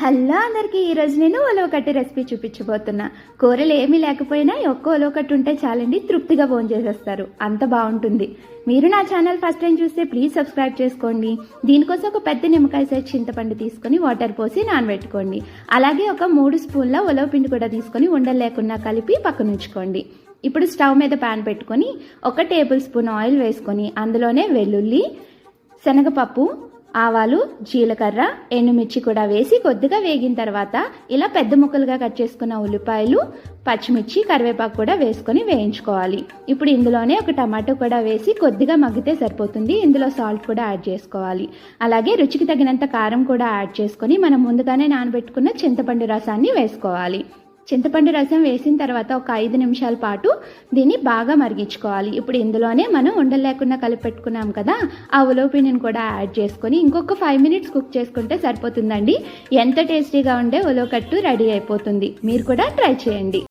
Hello అందరికీ ఈరోజు నేను ఒలవకట్టి రెసిపీ చూపించబోతున్నా. కూరలు ఏమీ లేకపోయినా ఒక్క ఉలవకట్టు ఉంటే చాలండి తృప్తిగా ఫోన్ చేసేస్తారు. అంత బాగుంటుంది. మీరు నా ఛానల్ ఫస్ట్ టైం చూస్తే ప్లీజ్ సబ్స్క్రైబ్ చేసుకోండి. దీనికోసం ఒక పెద్ద నిమ్మకాయ సైజ్ చింతపండు తీసుకొని వాటర్ పోసి నానబెట్టుకోండి. అలాగే ఒక మూడు స్పూన్ల ఉలవ పిండి కూడా తీసుకొని ఉండలు లేకుండా కలిపి పక్కన ఉంచుకోండి. ఇప్పుడు స్టవ్ మీద ప్యాన్ పెట్టుకొని ఒక టేబుల్ స్పూన్ ఆయిల్ వేసుకొని అందులోనే వెల్లుల్లి శనగపప్పు ఆవాలు జీలకర్ర ఎండుమిర్చి కూడా వేసి కొద్దిగా వేగిన తర్వాత ఇలా పెద్ద ముక్కలుగా కట్ చేసుకున్న ఉల్లిపాయలు పచ్చిమిర్చి కరివేపాకు కూడా వేసుకొని వేయించుకోవాలి. ఇప్పుడు ఇందులోనే ఒక టమాటో కూడా వేసి కొద్దిగా మగ్గితే సరిపోతుంది. ఇందులో సాల్ట్ కూడా యాడ్ చేసుకోవాలి. అలాగే రుచికి తగినంత కారం కూడా యాడ్ చేసుకొని మనం ముందుగానే నానబెట్టుకున్న చింతపండు రసాన్ని వేసుకోవాలి. చింతపండు రసం వేసిన తర్వాత ఒక ఐదు నిమిషాల పాటు దీన్ని బాగా మరిగించుకోవాలి. ఇప్పుడు ఇందులోనే మనం ఉండలు లేకుండా కలిపి పెట్టుకున్నాం కదా ఆ ఉలవపిండిని కూడా యాడ్ చేసుకొని ఇంకొక ఫైవ్ మినిట్స్ కుక్ చేసుకుంటే సరిపోతుందండి. ఎంత టేస్టీగా ఉండే ఉలవకట్టు రెడీ అయిపోతుంది. మీరు కూడా ట్రై చేయండి.